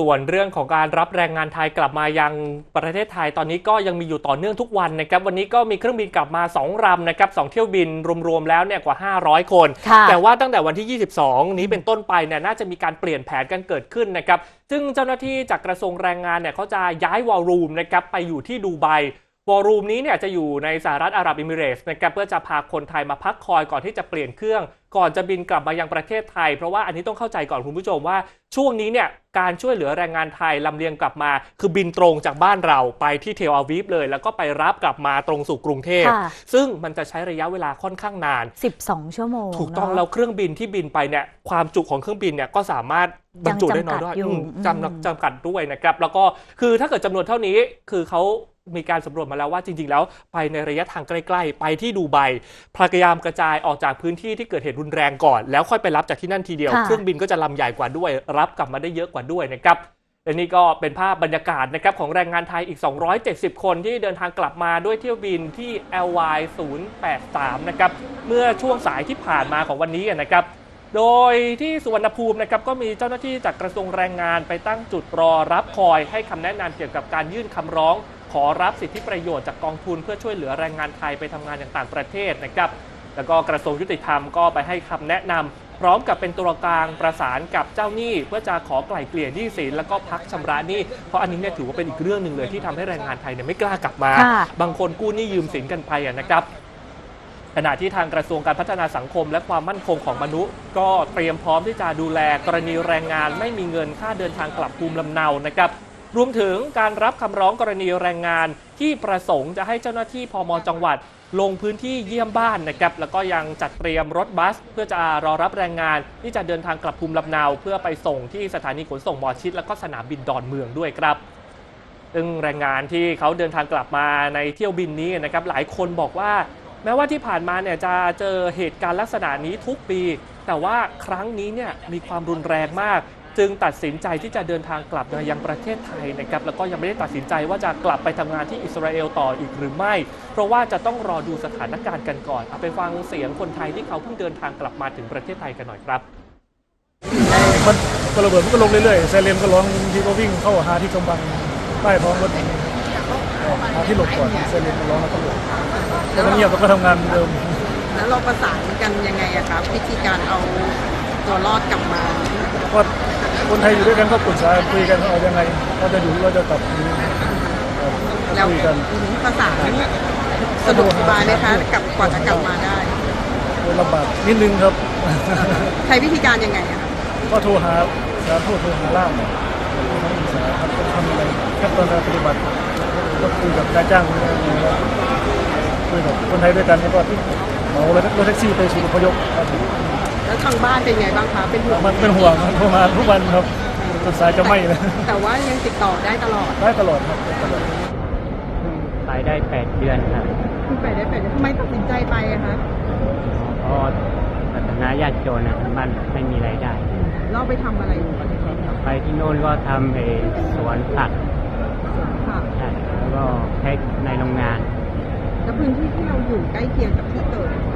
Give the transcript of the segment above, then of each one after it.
ส่วนเรื่องของการรับแรงงานไทยกลับมายังประเทศไทยตอนนี้ก็ยังมีอยู่ต่อเนื่องทุกวันนะครับวันนี้ก็มีเครื่องบินกลับมา 2ลำนะครับสองเที่ยวบินรวมๆแล้วเนี่ยกว่า 500 คนค่ะแต่ว่าตั้งแต่วันที่ 22 นี้เป็นต้นไปเนี่ยน่าจะมีการเปลี่ยนแผนกันเกิดขึ้นนะครับซึ่งเจ้าหน้าที่จากกระทรวงแรงงานเนี่ยเขาจะย้ายวอลลุ่มนะครับไปอยู่ที่ดูไบ วอลลุ่มนี้เนี่ยจะอยู่ในสหรัฐอาหรับเอมิเรตส์นะครับเพื่อจะพาคนไทยมาพักคอยก่อนที่จะเปลี่ยนเครื่อง ก่อนจะบินกลับมายังประเทศไทย เพราะว่าอันนี้ต้องเข้าใจก่อนคุณผู้ชมว่า ช่วงนี้เนี่ยการช่วยเหลือแรงงานไทยลำเลียงกลับมา คือบินตรงจากบ้านเราไปที่เทลอาวีฟเลย แล้วก็ไปรับกลับมาตรงสู่กรุงเทพค่ะซึ่งมันจะใช้ระยะเวลาค่อนข้างนาน 12 ชั่วโมง ถูกต้องเนะแล้วเครื่องบินที่บินไปเนี่ยความจุของเครื่องบินเนี่ยก็สามารถบรรจุได้น้อยด้วยยังจำกัดอยู่อืมอืมจำจำกัดด้วยนะครับแล้วก็คือถ้าเกิดจำนวนเท่านี้คือเขา มีการสำรวจมาแล้วว่าจริง ๆ แล้วไปในระยะทางใกล้ ๆ ไปที่ดูไบพยายามกระจายออกจากพื้นที่ที่เกิดเหตุรุนแรงก่อน แล้วค่อยไปรับจากที่นั่นทีเดียว ค่ะ เครื่องบินก็จะลำใหญ่กว่าด้วย รับกลับมาได้เยอะกว่าด้วยนะครับและนี่ก็เป็นภาพบรรยากาศนะครับของแรงงานไทยอีก 270 คนที่เดินทางกลับมาด้วยเที่ยวบินที่ LY 083นะครับเมื่อช่วงสายที่ผ่านมาของวันนี้นะครับ โดยที่สุวรรณภูมินะครับก็มีเจ้าหน้าที่จากกระทรวงแรงงานไปตั้งจุดรอรับคอยให้คำแนะนำเกี่ยวกับการยื่นคำร้อง ขอรับสิทธิประโยชน์จากกองทุนเพื่อช่วยเหลือแรงงานไทยไปทำงานอย่างต่างประเทศนะครับ แล้วก็กระทรวงยุติธรรมก็ไปให้คำแนะนำพร้อมกับเป็นตัวกลางประสานกับเจ้าหนี้ เพื่อจะขอไกล่เกลี่ยหนี้สินแล้วก็พักชำระหนี้เพราะอันนี้เนี่ยถือว่าเป็นอีกเรื่องหนึ่งเลยที่ทำให้แรงงานไทยเนี่ยไม่กล้ากลับมา บางคนกู้หนี้ยืมสินกันไปนะครับขณะที่ทางกระทรวงการพัฒนาสังคมและความมั่นคงของมนุษย์ ก็เตรียมพร้อมที่จะดูแลกรณีแรงงานไม่มีเงินค่าเดินทางกลับภูมิลำเนานะครับ รวมถึงการรับคำร้องกรณีแรงงาน ที่ประสงค์จะให้เจ้าหน้าที่พมจังหวัด ลงพื้นที่เยี่ยมบ้านนะครับแล้วก็ยังจัดเตรียมรถบัส เพื่อจะรอรับแรงงาน ที่จะเดินทางกลับภูมิลำเนา เพื่อไปส่งที่สถานีขนส่งหมอชิด แล้วก็สนามบินดอนเมืองด้วยครับซึ่งแรงงานที่เขาเดินทางกลับมาในเที่ยวบินนี้นะครับหลายคนบอกว่า แม้ว่าที่ผ่านมาเนี่ยจะเจอเหตุการณ์ลักษณะนี้ทุกปี แต่ว่าครั้งนี้เนี่ยมีความรุนแรงมาก จึงตัดสินใจที่จะเดินทางกลับมายังประเทศไทยนะครับแล้วก็ยังไม่ได้ตัดสินใจว่าจะกลับไปทำงานที่อิสราเอลต่ออีกหรือไม่ เพราะว่าจะต้องรอดูสถานการณ์กันก่อนเอาไปฟังเสียงคนไทยที่เขาเพิ่งเดินทางกลับมาถึงประเทศไทยกันหน่อยครับมันก็ระเบิดมันก็ลงเรื่อยๆไซเรนก็ร้องบางทีก็วิ่งเข้าหาที่กำบังใต้ท้องรถหาที่หลบก่อนไซเรนก็ร้องแล้วก็หลบแล้วก็เงียบแล้วก็ทำงานเหมือนเดิม แล้วเราประสานกันยังไงอะครับวิธีการเอาตัวรอดกลับมาก็ คนไทยอยู่ด้วยกันก็ปรึกษาคุยกันว่าเอายังไงเราจะอยู่เราจะกลับนี้แล้วคุยกันประสานสะดวกสบายไหมคะกลับกว่าจะกลับมาได้ลำบากนิดนึงครับ ใช้วิธีการยังไงอะคะก็โทรหาสารทูตโทรหาล่ามครับต้องทำอะไรขั้นตอนการปฏิบัติก็คุยกับนายจ้างคุยกับคุยกับคนไทยด้วยกันแล้วก็เหมารถแท็กซี่ไปสู่อพยพครับ แล้วทางบ้านเป็นไงบ้างคะ เป็นห่วงมันเป็นห่วงโทรมาทุกวันครับจนสายจะไหม้เลยแต่ว่ายังติดต่อได้ตลอดได้ตลอดครับได้ตลอดไปได้8เดือนครับคุณไปได้ไปได้ทำไมตัดสินใจไปอะคะเพราะศาสนายาติโจรนะมันไม่มีรายได้เราไปทำอะไรอยู่ประเทศไทยครับไปที่โน่นก็ทำไปสวนผักค่ะใช่แล้วก็แพ็คในโรงงานแล้วพื้นที่ที่เราอยู่ใกล้เคียงกับที่เกิดครับ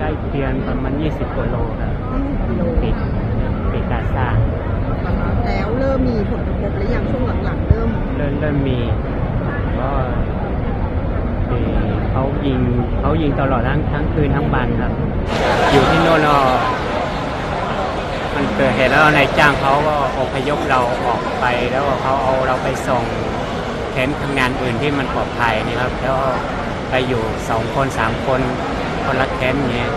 ใกล้เคียงประมาณ20กิโลครับ20กิโลปิดปิดการสร้างแล้วเริ่มมีผลกระทบหรือยังช่วงหลังๆเริ่ม เริ่มเริ่มมีก็เอ่อเขายิงเขายิงตลอดทั้งทั้งคืนทั้งวันครับ อยู่ที่โน่นก็มันเกิดเหตุแล้วนายจ้างเขาก็อพยพเราออกไปแล้วก็เขาเอาเราไปส่งแคมป์ทำงานอื่นที่มันปลอดภัยนี่ครับ แล้วก็ไปอยู่สองคนสามคนคนละ แคมป์เนี้ย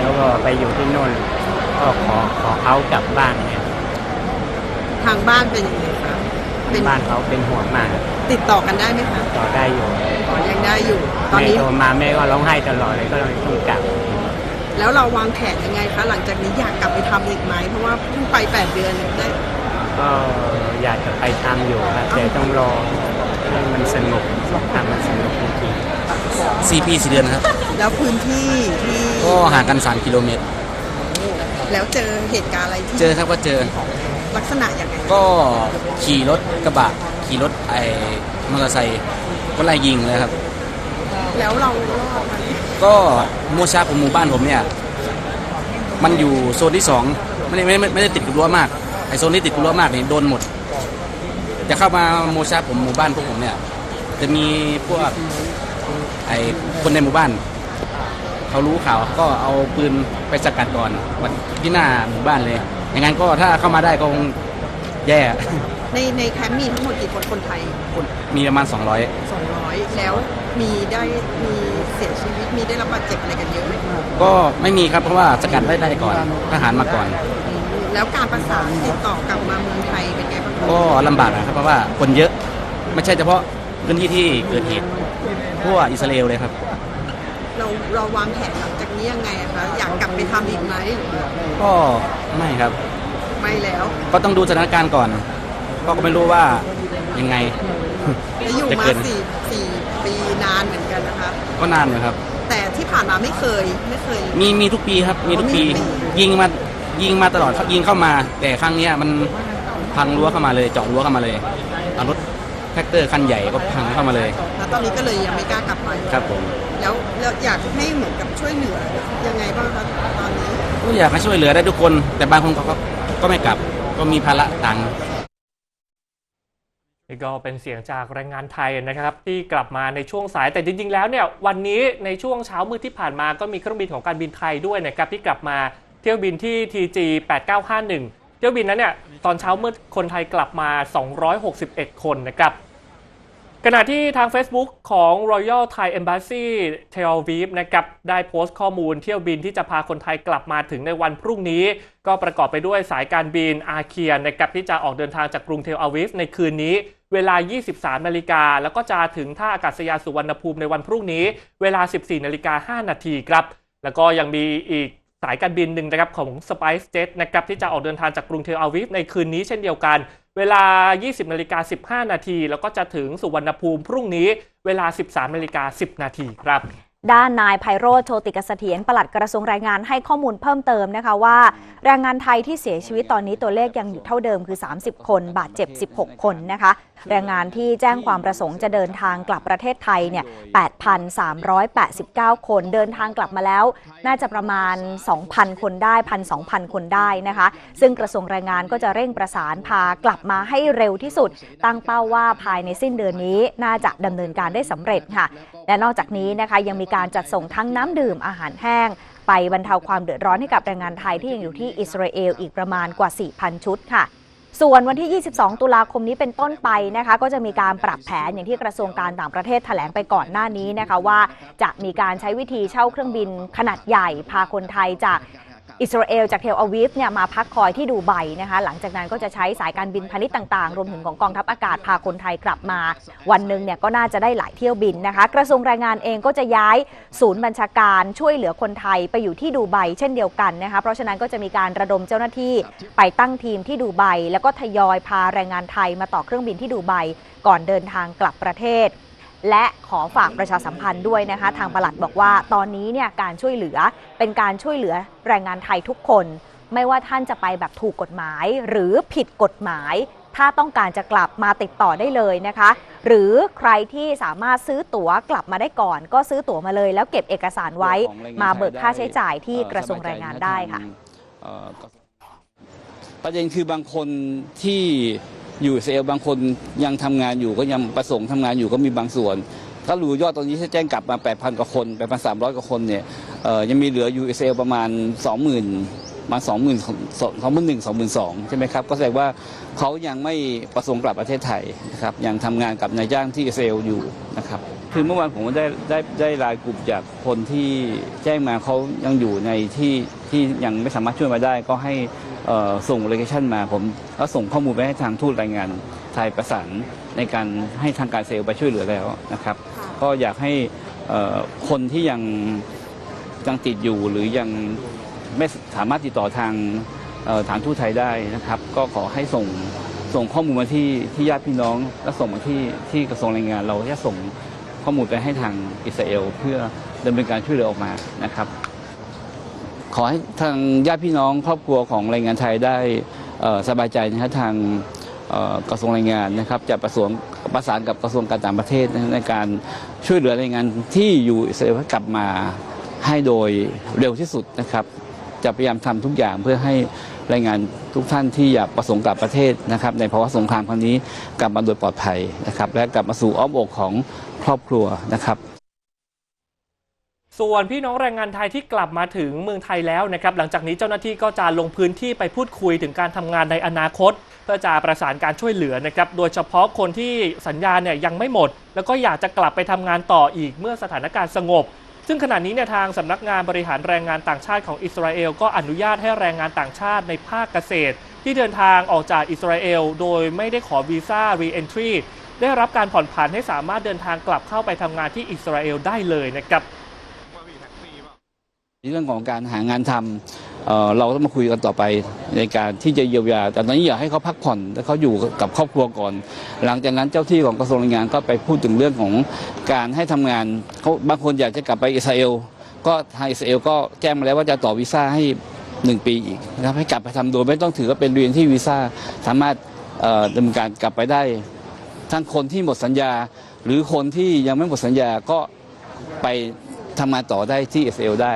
แล้วก็ไปอยู่ที่โน่นก็ขอขอเขากลับบ้านเนี่ยทางบ้านเป็นยังไงคะเป็นบ้านเขาเป็นห่วงมากติดต่อกันได้ไหมคะต่อได้อยู่อ๋อยังได้อยู่ ตอนแม่นี้ โทรมาแม่ก็ร้องไห้ตลอดเลยก็เลยต้องกลับ แล้วเราวางแผนยังไงคะ หลังจากนี้อยากกลับไปทำอีกไหมเพราะว่าเพิ่งไป 8 เดือนได้ ก็อยากจะไปทำอยู่ครับแต่ต้องรอให้มันสนุกทำมันสนุกจริงซีพีสี่เดือนครับ แล้วพื้นที่ที่ก็ห่างกัน 3 กิโลเมตร แล้วเจอเหตุการณ์อะไรที่เจอครับก็เจอ ลักษณะอย่างไงก็ขี่รถกระบะ ขี่รถไอ้มอเตอร์ไซค์ก็ไล่ยิงเลยครับ แล้วเรารอดไหมก็โมชาของหมู่บ้านผมเนี่ย มันอยู่โซนที่สองไม่ได้ไม่ได้ไม่ได้ติดกับรั้วมากไอ โซนที่ติดรั้วมากเนี่ยโดนหมด จะเข้ามาโมชาผมหมู่บ้านพวกผมเนี่ย จะมีพวกไอ้คนในหมู่บ้านเขารู้ข่าวก็เอาปืนไปสกัดก่อนวันที่หน้าหมู่บ้านเลยอย่างนั้นก็ถ้าเข้ามาได้ก็คงแย่ ในในแคมป์มีทั้งหมดกี่คนคนไทยมีประมาณ 200 200 แล้วมีได้มีเสียชีวิตมีได้รับบาดเจ็บอะไรกันเยอะไหมคะก็ไม่มีครับเพราะว่าสกัดได้ได้ก่อนทหารมาก่อนอืม แล้วการประสานติดต่อกลับมาเมืองไทยเป็นไงบ้างคะก็ลำบากนะครับเพราะว่าคนเยอะไม่ใช่เฉพาะพื้นที่ที่เกิดเหตุทั่วอิสราเอลเลยครับ เราเราวางแผนหลังจากนี้ยังไงอะคะอยากกลับไปทำอีกไหมก็ไม่ครับ ไม่แล้วก็ต้องดูสถานการณ์ก่อนก็ไม่รู้ว่ายังไง แล้วอยู่จะมาเกิน สี่สี่ปีนานเหมือนกันนะคะ ก็นานอยู่ครับ แต่ที่ผ่านมาไม่เคยไม่เคย มีมีทุกปีครับ มีทุกปีอ๋อมีทุกปียิงมา ยิงมาตลอดยิงเข้ามา แต่ครั้งเนี้ยมันพังรั้วเข้ามาเลยเจาะรั้วเข้ามาเลยเอารถแท็กเตอร์คันใหญ่ก็พังเข้ามาเลยแล้วตอนนี้ก็เลยยังไม่กล้ากลับไปครับผมแล้วแล้วอยากให้เหมือนกับช่วยเหลือยังไงบ้างคะตอนนี้ก็อยากให้ช่วยเหลือได้ทุกคน แต่บางคนเขาก็ก็ไม่กลับก็มีภาระตังค์นี่ก็เป็นเสียงจากแรงงานไทยนะครับที่กลับมาในช่วงสายแต่จริงๆ แล้วเนี่ยวันนี้ในช่วงเช้ามืดที่ผ่านมาก็มีเครื่องบินของการบินไทยด้วยนะครับที่กลับมา เที่ยวบินที่ TG 8951 เที่ยวบินนั้นเนี่ยตอนเช้ามืดคนไทยกลับมา 261 คนนะครับขณะที่ทาง Facebook ของ Royal Thai Embassy Tel Aviv นะครับได้โพสต์ข้อมูลเที่ยวบินที่จะพาคนไทยกลับมาถึงในวันพรุ่งนี้ ก็ประกอบไปด้วยสายการบินอาเคียนนะครับที่จะออกเดินทางจากกรุงเทลอาวิฟในคืนนี้ เวลา 23 นาฬิกา แล้วก็จะถึงท่าอากาศยานสุวรรณภูมิในวันพรุ่งนี้ เวลา 14 นาฬิกา 5 นาทีครับ แล้วก็ยังมีอีก สายการบินหนึ่งนะครับของ Spice Jet นะครับที่จะออกเดินทางจากกรุงเทลอาวิฟในคืนนี้เช่นเดียวกัน เวลา 20นาฬิกา15 นาที แล้วก็จะถึงสุวรรณภูมิพรุ่งนี้เวลา 13นาฬิกา10 นาทีครับด้านนายไพโรธโชติกเสถียรปลัดกระทรวงแรงงานให้ข้อมูลเพิ่มเติมนะคะว่า แรงงานไทยที่เสียชีวิตตอนนี้ตัวเลขยังอยู่เท่าเดิมคือ 30 คน บาดเจ็บ 16 คนนะคะ แรงงานที่แจ้งความประสงค์จะเดินทางกลับประเทศไทยเนี่ย 8,389 คนเดินทางกลับมาแล้ว น่าจะประมาณ 2,000 คนได้ 1,200 คนได้นะคะ ซึ่งกระทรวงแรงงานก็จะเร่งประสานพากลับมาให้เร็วที่สุด ตั้งเป้าว่าภายในสิ้นเดือนนี้น่าจะดำเนินการได้สำเร็จค่ะ และนอกจากนี้นะคะยังมีการจัดส่งทั้งน้ำดื่มอาหารแห้งไปบรรเทาความเดือดร้อนให้กับแรงงานไทยที่ยังอยู่ที่อิสราเอลอีกประมาณกว่า 4,000 ชุดค่ะ ส่วนวันที่ 22 ตุลาคมนี้เป็นต้นไปนะคะ ก็จะมีการปรับแผนอย่างที่กระทรวงการต่างประเทศแถลงไปก่อนหน้านี้นะคะว่าจะมีการใช้วิธีเช่าเครื่องบินขนาดใหญ่พาคนไทยจาก อิสราเอลจากเทลอาวิฟเนี่ยมาพักคอยที่ดูไบนะคะหลังจากนั้นก็จะใช้สายการบินพาณิชย์ต่างๆ รวมถึงของกองทัพอากาศพาคนไทยกลับมา วันหนึ่งเนี่ยก็น่าจะได้หลายเที่ยวบินนะคะกระทรวงแรงงานเองก็จะย้ายศูนย์บัญชาการช่วยเหลือคนไทยไปอยู่ที่ดูไบเช่นเดียวกันนะคะเพราะฉะนั้นก็จะมีการระดมเจ้าหน้าที่ไปตั้งทีมที่ดูไบแล้วก็ทยอยพาแรงงานไทยมาต่อเครื่องบินที่ดูไบก่อนเดินทางกลับประเทศ และขอฝากประชาสัมพันธ์ด้วยนะคะ ทางปลัดบอกว่าตอนนี้เนี่ยการช่วยเหลือเป็นการช่วยเหลือแรงงานไทยทุกคน ไม่ว่าท่านจะไปแบบถูกกฎหมาย หรือผิดกฎหมาย ถ้าต้องการจะกลับมาติดต่อได้เลยนะคะ หรือใครที่สามารถซื้อตั๋วกลับมาได้ก่อน ก็ซื้อตั๋วมาเลย แล้วเก็บเอกสารไว้มาเบิกค่าใช้จ่ายที่กระทรวงแรงงานได้ค่ะประเด็นคือบางคนที่ อยู่เอลบางคนยังทำงานอยู่ก็ยังประสงค์ทำงานอยู่ก็มีบางส่วน ถ้ารู้ยอดตอนนี้ที่แจ้งกลับมา 8,000 กว่าคน8,300 กว่าคนเนี่ยยังมีเหลืออยู่เอลประมาณ 20,000 มา 20,000 21,000 22,000ใช่ไหมครับ ก็แสดงว่าเขายังไม่ประสงค์กลับประเทศไทยนะครับ ยังทำงานกับนายจ้างที่เอลอยู่นะครับคือเมื่อวานผมได้ได้ได้รายกลุ่มจากคนที่แจ้งมาเขายังอยู่ในที่ที่ยังไม่สามารถช่วยมาได้ก็ให้ ส่งโลเคชันมาผมแล้วส่งข้อมูลไปให้ทางทูตรายงานไทยประสานในการให้ทางการเซลล์ไปช่วยเหลือแล้วนะครับ ก็อยากให้เอ่อคนที่ยังยังติดอยู่หรือยังไม่สามารถติดต่อทางเอ่อทางทูตไทยได้นะครับ ก็ขอให้ส่งส่งข้อมูลมาที่ที่ญาติพี่น้องแล้วส่งมาที่ที่กระทรวงแรงงาน เราจะส่งข้อมูลไปให้ทางอิสราเอลเพื่อดำเนินการช่วยเหลือออกมานะครับ ขอให้ทางญาติพี่น้องครอบครัวของแรงงานไทยได้สบายใจนะครับทางกระทรวงแรงงานนะครับจะประสานประสานกับกระทรวงการต่างประเทศในการช่วยเหลือแรงงานที่อยู่อิสราเอลกลับมาให้โดยเร็วที่สุดนะครับ จะพยายามทำทุกอย่างเพื่อให้แรงงานทุกท่านที่อยากประสงค์กลับประเทศนะครับ ในภาวะสงครามครั้งนี้กลับมาโดยปลอดภัยนะครับ และกลับมาสู่อ้อมอกของครอบครัวนะครับ ส่วนพี่น้องแรงงานไทยที่กลับมาถึงเมืองไทยแล้วนะครับหลังจากนี้เจ้าหน้าที่ก็จะลงพื้นที่ไปพูดคุยถึงการทำงานในอนาคต เพื่อจะประสานการช่วยเหลือนะครับโดยเฉพาะคนที่สัญญาเนี่ยยังไม่หมด แล้วก็อยากจะกลับไปทำงานต่ออีกเมื่อสถานการณ์สงบ ซึ่งขณะนี้เนี่ยทางสำนักงานบริหารแรงงานต่างชาติของอิสราเอลก็อนุญาตให้แรงงานต่างชาติในภาคเกษตร ที่เดินทางออกจากอิสราเอลโดยไม่ได้ขอวีซ่า re-entry ได้รับการผ่อนผันให้สามารถเดินทางกลับเข้าไปทำงานที่อิสราเอลได้เลยนะครับ เรื่องของการหางานทำเเราต้องมาคุยกันต่อไปในการที่จะเยียวยา แต่ตอนนี้อยากให้เขาพักผ่อนและเขาอยู่กับครอบครัวก่อน หลังจากนั้นเจ้าที่ของกระทรวงแรงงานก็ไปพูดถึงเรื่องของการให้ทำงานเขาบางคนอยากจะกลับไปอิสราเอลก็ทางอิสราเอลก็แจ้งมาแล้วว่าจะต่อวีซ่าให้หนึ่งปีอีกนะครับให้กลับไปทำโดยไม่ต้องถือว่าเป็นเรียนที่วีซ่าสามารถดำเนินการกลับไปได้ ทั้งคนที่หมดสัญญา หรือคนที่ยังไม่หมดสัญญาก็ไปทำงานต่อได้ที่อิสราเอลได้